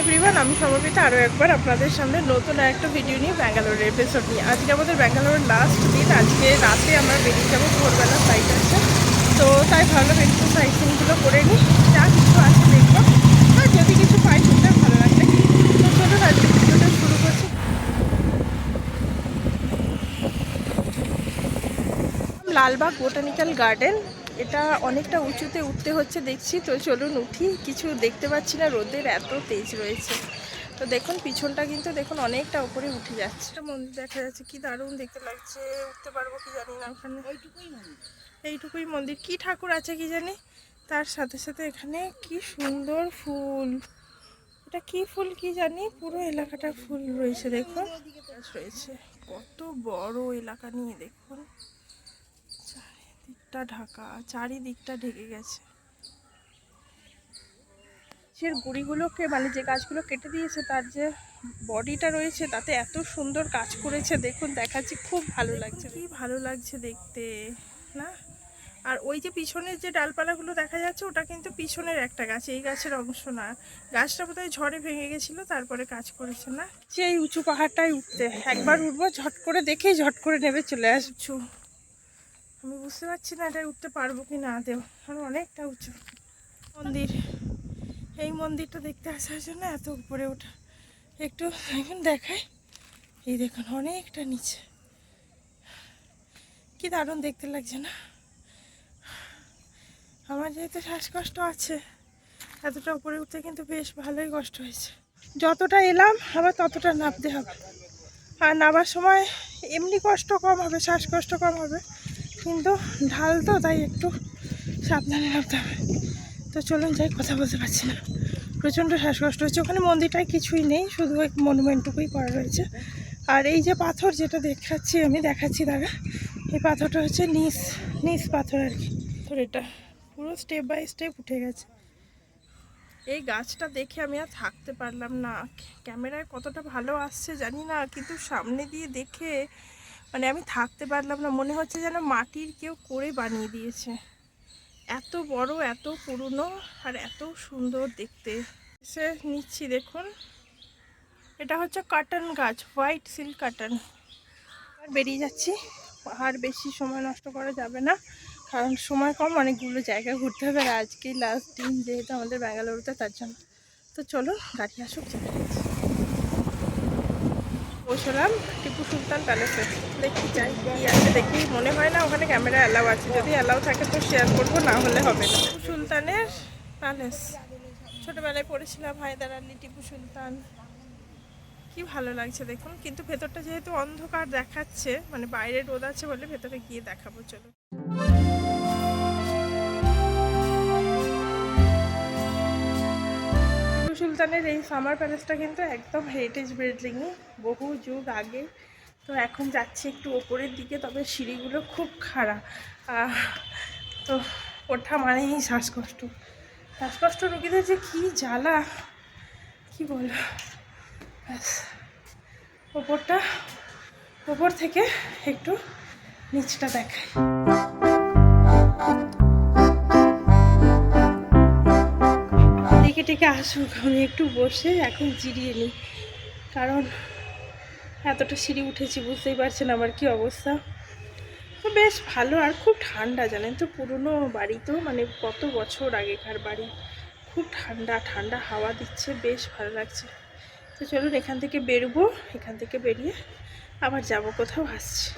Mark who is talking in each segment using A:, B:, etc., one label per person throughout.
A: Everyone আমি সমবেতা আরও একবার আপনাদের সামনে নতুন একটা ভিডিও নিয়ে ব্যাঙ্গালোরের এপিসোড নিয়ে। আজকে আমাদের ব্যাঙ্গালোরের লাস্ট দিন। আজকে রাতে আমরা বেরিয়ে যাব ভোরবেলা ফ্লাইট আছে তো তাই ভাবলাম একটু সাইট সিনগুলো করে নিই। যা কিছু আছে দেখব। আর যদি কিছু পাই সেটা ভালো লাগবে তো চলুন আজকে ভিডিওটা শুরু করছি। লালবাগ বোটানিক্যাল গার্ডেন এটা অনেকটা উঁচুতে উঠতে হচ্ছে দেখছি। তো চলুন উঠি। কিছু দেখতে পাচ্ছি না। রোদের এত তেজ রয়েছে। তো দেখুন পিছনটা কিন্তু দেখুন অনেকটা উপরে উঠে যাচ্ছে। একটা মন্দির দেখা যাচ্ছে। কি দারুণ দেখতে লাগছে। উঠতে পারব কি জানি না ওখানে। এইটুকুই মন্দির। কি ঠাকুর আছে কি জানি? তার সাথে সাথে এখানে কি সুন্দর ফুল। এটা কি ফুল কি জানি? পুরো এলাকাটা ফুল রয়েছে দেখুন। গাছ রয়েছে। কত বড় এলাকা নিয়ে দেখুন। চারিদিকটা ঢাকা চারিদিকটা ঢেকে গেছে। গাছের গুড়িগুলোকে মানে যে গাছগুলো কেটে দিয়েছে তার যে বডিটা রয়েছে তাতে এত সুন্দর কাজ করেছে। দেখুন দেখাচ্ছি খুব ভালো লাগছে। কি ভালো লাগছে দেখতে না? আর ওই যে পিছনের যে ডালপালাগুলো দেখা যাচ্ছে ওটা কিন্তু পিছনের একটা গাছ এই গাছের অংশ না। গাছটা বোধহয় ঝড়ে ভেঙে গেছিল তারপরে কাজ করেছে না? সেই উঁচু পাহাড়টাই উঠতে একবার উঠবো ঝট করে দেখেই ঝট করে নেবে চলে আসছু আমি বুঝতে পারছি না এটা উঠতে পারব কি না দেও কারণ অনেকটা উঁচু মন্দির। এই মন্দিরটা দেখতে আসার জন্য এত উপরে ওঠা। একটু এখন দেখায় এই দেখুন, অনেকটা নিচে। কি দারুণ দেখতে লাগছে না? আমার যেহেতু শ্বাসকষ্ট আছে, এতটা উপরে উঠতে কিন্তু বেশ ভালোই কষ্ট হয়েছে। যতটা এলাম, আবার ততটা নামতে হবে। আর নামার সময় এমনি কষ্ট কম হবে, শ্বাসকষ্ট কম হবে। কিন্তু ঢাল তো, তাই একটু সাবধানে নামতে হবে। তো চলুন যাই, কথা বলতে পারছি না। প্রচণ্ড শ্বাসকষ্ট হচ্ছে। ওখানে মন্দিরটায় কিছুই নেই, শুধু ওই মনুমেন্টটুকুই করা রয়েছে। আর এই যে পাথর যেটা দেখাচ্ছি, আমি দেখাচ্ছি দাদা, এই পাথরটা হচ্ছে নিস নিস পাথর আর কি। এটা পুরো স্টেপ বাই স্টেপ উঠে গেছে। এই গাছটা দেখে আমি আর থাকতে পারলাম না। ক্যামেরায় কতটা ভালো আসছে জানি না, কিন্তু সামনে দিয়ে দেখে মানে আমি থাকতে পারলাম না। মনে হচ্ছে যেন মাটির কেউ করে বানিয়ে দিয়েছে। এত বড়, এত পুরনো আর এত সুন্দর দেখতে। সে নিচ্ছি দেখুন। এটা হচ্ছে কাটন গাছ হোয়াইট সিল্ক কাটন আর বেরিয়ে যাচ্ছি। আর বেশি সময় নষ্ট করা যাবে না, কারণ সময় কম, অনেকগুলো জায়গা ঘুরতে হবে। আর আজকেই লাস্ট দিন যেহেতু আমাদের ব্যাঙ্গালোরতে তার জন্য। তো চলো গাড়ি আসুক চলে পৌঁছলাম টিপু সুলতান প্যালেসে দেখি যাই, কি আছে দেখি। মনে হয় না ওখানে ক্যামেরা অ্যালাউ আছে। যদি অ্যালাউ থাকে তো শেয়ার করব, না হলে হবে না। টিপু সুলতানের প্যালেস ছোটোবেলায় পড়েছিলাম হায়দার আলী টিপু সুলতান। কি ভালো লাগছে দেখুন। কিন্তু ভেতরটা যেহেতু অন্ধকার দেখাচ্ছে মানে বাইরে রোদ আছে বলে ভেতরে গিয়ে দেখাবো চলো সুলতানের এই সামার প্যালেসটা কিন্তু একদম হেরিটেজ বিল্ডিংই বহু যুগ আগে। তো এখন যাচ্ছি একটু ওপরের দিকে, তবে সিঁড়িগুলো খুব খারাপ তো ওঠা মানেই শ্বাসকষ্ট। শ্বাসকষ্ট রুগীদের যে কী জ্বালা, কি ব্যাস, ওপরটা, ওপর থেকে একটু নিচটা দেখাই। টিকে আসুক, আমি একটু বসে এখন জিরিয়ে নিই। কারণ এতটা সিঁড়ি উঠেছি, বুঝতেই পারছেন আমার কি অবস্থা। বেশ ভালো আর খুব ঠান্ডা, জানেন তো, পুরনো বাড়ি তো মানে কত বছর আগেকার বাড়ি। খুব ঠান্ডা ঠান্ডা হাওয়া দিচ্ছে, বেশ ভালো লাগছে। তো চলুন এখান থেকে বেরবো, এখান থেকে বেরিয়ে আবার যাব কোথাও আসছি।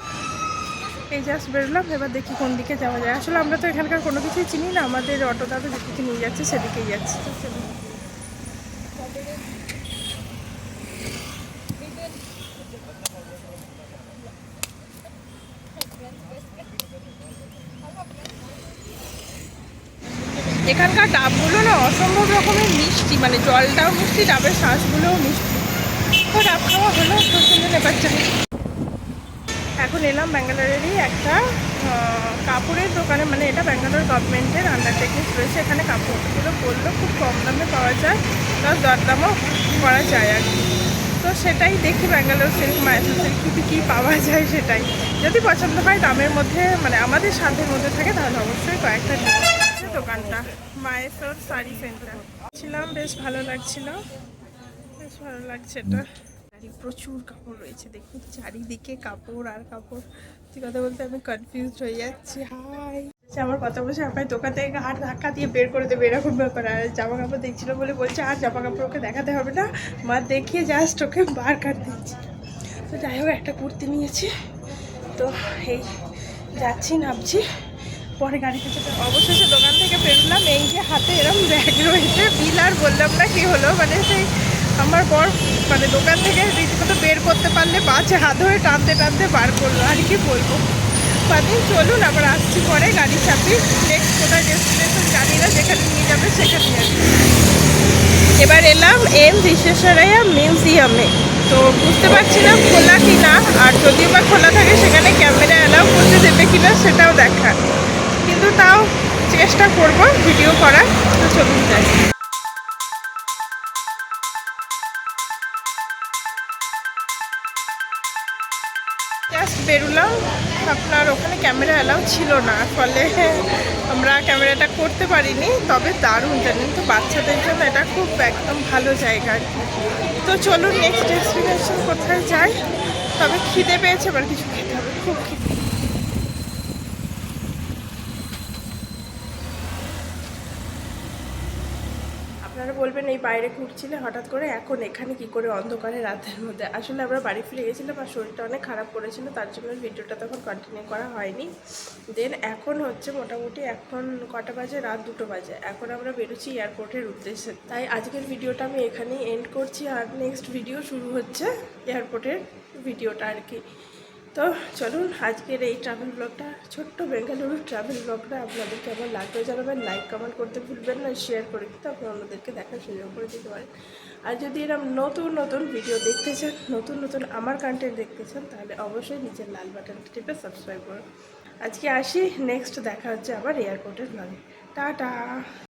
A: এই জাস্ট বেরোলাম, এবার দেখি কোন দিকে যাওয়া যায়। আসলে আমরা তো এখানকার কোনো কিছুই চিনি না, আমাদের অটো দাদা যেদিকে নিয়ে যাচ্ছে সেদিকেই যাচ্ছি। তো চলুন এখানকার ডাবগুলো না অসম্ভব রকমের মিষ্টি মানে জলটাও মিষ্টি, ডাবের শ্বাসগুলোও মিষ্টি। তো ডাব খাওয়া হলো সুন্দর এবার চাই এখন এলাম ব্যাঙ্গালোরেরই একটা কাপড়ের দোকানে মানে এটা ব্যাঙ্গালোর গভর্নমেন্টের আন্ডারটেকিং রয়েছে। এখানে কাপড়গুলো বলল খুব কম দামে পাওয়া যায়, প্লাস দরদামও করা যায় আর কি। তো সেটাই দেখি ব্যাঙ্গালোর সিল্ক মাইসোর সিল্ক, কী কী পাওয়া যায় সেটাই। যদি পছন্দ হয় দামের মধ্যে মানে আমাদের সাধ্যের মধ্যে থাকে, তাহলে অবশ্যই কয়েকটা দোকানটা মায়েসোর শাড়ি সেন্টার ছিলাম বেশ ভালো লাগছিল। বেশ ভালো লাগছে এটা। প্রচুর কাপড় রয়েছে দেখুন চারিদিকে কাপড় আর কাপড়। সত্যি কথা বলতে আমি কনফিউজ হয়ে যাচ্ছি। হাই আমার কথা বলছে আমার দোকান থেকে হাত ধাক্কা দিয়ে বের করে দেবে এরকম ব্যাপার। আর জামা কাপড় দেখছিল বলে বলছে আর জামা কাপড় ওকে দেখাতে হবে না। মা দেখিয়ে জাস্ট ওকে বার কাট দিচ্ছি তো যাই হোক একটা কুর্তি নিয়েছি। তো এই যাচ্ছি নামছি পরে গাড়িতে যেতে অবশেষে দোকান থেকে বেরোলাম এই যে হাতে এরম ব্যাগ রয়েছে। বিল আর বললাম না কি হলো মানে সেই আমার বর মানে দোকান থেকে রীতিমতো বের করতে পারলে বাসে হাত ধরে টানতে টানতে বার করল। আর কি বলব? মানে চলুন, আবার আসছি পরে গাড়ি চাপি। নেক্সট কোথায় ডেস্টিনেশন জানি না, যেখানে নিয়ে যাবে সেখানে যাবি এবার এলাম এম বিশ্বেশ্বরাইয়া মিউজিয়ামে। তো বুঝতে পারছি না খোলা কি না আর যদিও বা খোলা থাকে, সেখানে ক্যামেরা অ্যালাউ করতে দেবে কিনা সেটাও দেখা কিন্তু তাও চেষ্টা করব ভিডিও করার, তো চলুন যাই। জাস্ট বেরোলাম আপনার ওখানে ক্যামেরা অ্যালাউ ছিল না, ফলে আমরা ক্যামেরাটা করতে পারিনি, তবে দারুণ জানেন তো, বাচ্চাদের জন্য এটা খুব একদম ভালো জায়গা আর তো চলুন নেক্সট ডেস্টিনেশন কোথায় যাই, তবে খিদে পেয়েছে, আবার কিছু খেতে হবে, খুব খিদে। বলবেন, এই বাইরে ঘুরছিলে হঠাৎ করে? এখন এখানে কি করে অন্ধকারে রাতের মধ্যে? আসলে আমরা বাড়ি ফিরে গেছিলাম আর শরীরটা অনেক খারাপ করেছিল, তার জন্য ভিডিওটা তখন কন্টিনিউ করা হয়নি। দেন এখন হচ্ছে মোটামুটি এখন কটা বাজে? রাত দুটো বাজে। এখন আমরা বেরোচ্ছি এয়ারপোর্টের উদ্দেশ্যে। তাই আজকের ভিডিওটা আমি এখানেই এন্ড করছি আর নেক্সট ভিডিও শুরু হচ্ছে এয়ারপোর্টের ভিডিওটা আর কি। তো চলুন আজকের এই ট্রাভেল ব্লগটা ছোট্ট বেঙ্গালুরু ট্রাভেল ব্লগটা আপনাদের কেমন লাগবে জানাবেন। লাইক কমেন্ট করতে ভুলবেন না শেয়ার করে দিতে আপনি অন্যদেরকে দেখার সুযোগ করে দিতে পারেন। আর যদি এরকম নতুন নতুন ভিডিও দেখতে চান, নতুন নতুন আমার কন্টেন্ট দেখতে চান, তাহলে অবশ্যই নিচের লাল বাটনটা টিপে সাবস্ক্রাইব করুন। আজকে আসি নেক্সট দেখা হচ্ছে আবার এয়ারপোর্টের ব্লগে টাটা!